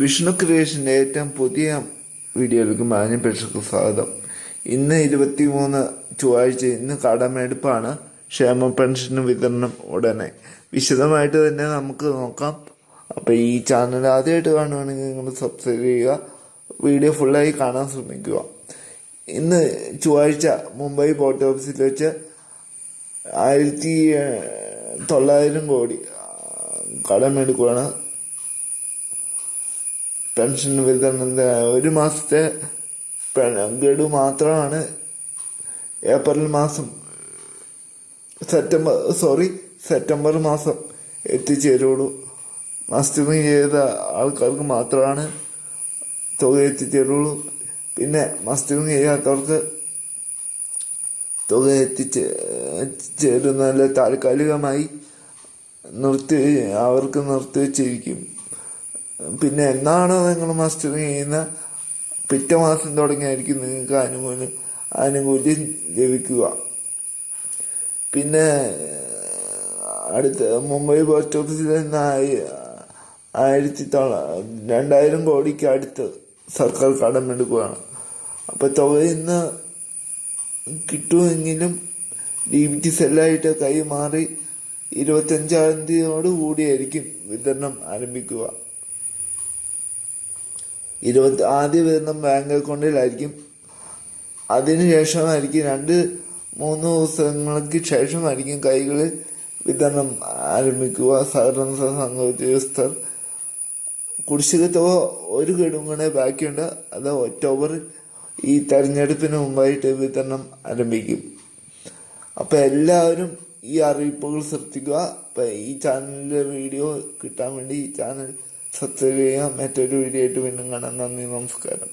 വിഷ്ണു ക്രിയേഷന്റെ ഏറ്റവും പുതിയ വീഡിയോയിലേക്ക് മാന്യ പ്രേക്ഷകർക്ക് സ്വാഗതം. ഇന്ന് ഇരുപത്തി മൂന്ന് ചൊവ്വാഴ്ച ഇന്ന് കടമെടുപ്പാണ്. ക്ഷേമ പെൻഷൻ വിതരണം ഉടനെ. വിശദമായിട്ട് തന്നെ നമുക്ക് നോക്കാം. അപ്പോൾ ഈ ചാനൽ ആദ്യമായിട്ട് കാണുകയാണെങ്കിൽ നിങ്ങൾ സബ്സ്ക്രൈബ് ചെയ്യുക. വീഡിയോ ഫുള്ളായി കാണാൻ ശ്രമിക്കുക. ഇന്ന് ചൊവ്വാഴ്ച മുംബൈ പോർട്ട് ഓഫീസിൽ വെച്ച് ആയിരത്തി തൊള്ളായിരം കോടി കടമെടുക്കുകയാണ് പെൻഷൻ വിതരണം ഒരു മാസത്തെ ഗഡു മാത്രമാണ് ഏപ്രിൽ മാസം സെപ്റ്റംബർ സോറി സെപ്റ്റംബർ മാസം എത്തിച്ചേരുള്ളൂ. മസ്തിമി ചെയ്ത ആൾക്കാർക്ക് മാത്രമാണ് തുക എത്തിച്ചേരുള്ളൂ. പിന്നെ മസ്തിമി ചെയ്യാത്തവർക്ക് തുക എത്തിച്ച് ചേരുന്നതിൽ താൽക്കാലികമായി നിർത്തി അവർക്ക് നിർത്തിവെച്ചിരിക്കും. പിന്നെ എന്നാണ് നിങ്ങൾ മസ്റ്റർ ചെയ്യുന്ന? പിറ്റേ മാസം തുടങ്ങിയായിരിക്കും നിങ്ങൾക്ക് ആനുകൂല്യം ആനുകൂല്യം ലഭിക്കുക. പിന്നെ അടുത്ത മുംബൈ പോസ്റ്റ് ഓഫീസിൽ നിന്ന് ആയി- ആയിരത്തി തൊള്ള രണ്ടായിരം കോടിക്ക് അടുത്ത് സർക്കാർ കടമെടുക്കുകയാണ് അപ്പോൾ തുക ഇന്ന് കിട്ടുമെങ്കിലും ഡി ബി ടി സെല്ലായിട്ട് കൈമാറി ഇരുപത്തഞ്ചാം തീയതിയോട് കൂടിയായിരിക്കും വിതരണം ആരംഭിക്കുക. ഇരുപത്തി ആദ്യ വരുന്ന ബാങ്ക് അക്കൗണ്ടിലായിരിക്കും അതിനുശേഷമായിരിക്കും രണ്ട് മൂന്ന് ദിവസങ്ങൾക്ക് ശേഷമായിരിക്കും കൈകളിൽ വിതരണം ആരംഭിക്കുക. സഹകരണ സംഘ ഉദ്യോഗസ്ഥർ കുടിശ്ശിക തുക ഒരു ഗഡും ബാക്കിയുണ്ട്. അത് ഒക്ടോബറിൽ ഈ തെരഞ്ഞെടുപ്പിന് മുമ്പായിട്ട് വിതരണം ആരംഭിക്കും. അപ്പോൾ എല്ലാവരും ഈ അറിയിപ്പുകൾ ശ്രദ്ധിക്കുക. അപ്പം ഈ ചാനലിലെ വീഡിയോ കിട്ടാൻ വേണ്ടി ഈ ചാനൽ സബ്സ്ക്രൈബ് മറ്റൊരു വീഡിയോ ആയിട്ട് വീണ്ടും കാണാം. നന്ദി നമസ്കാരം.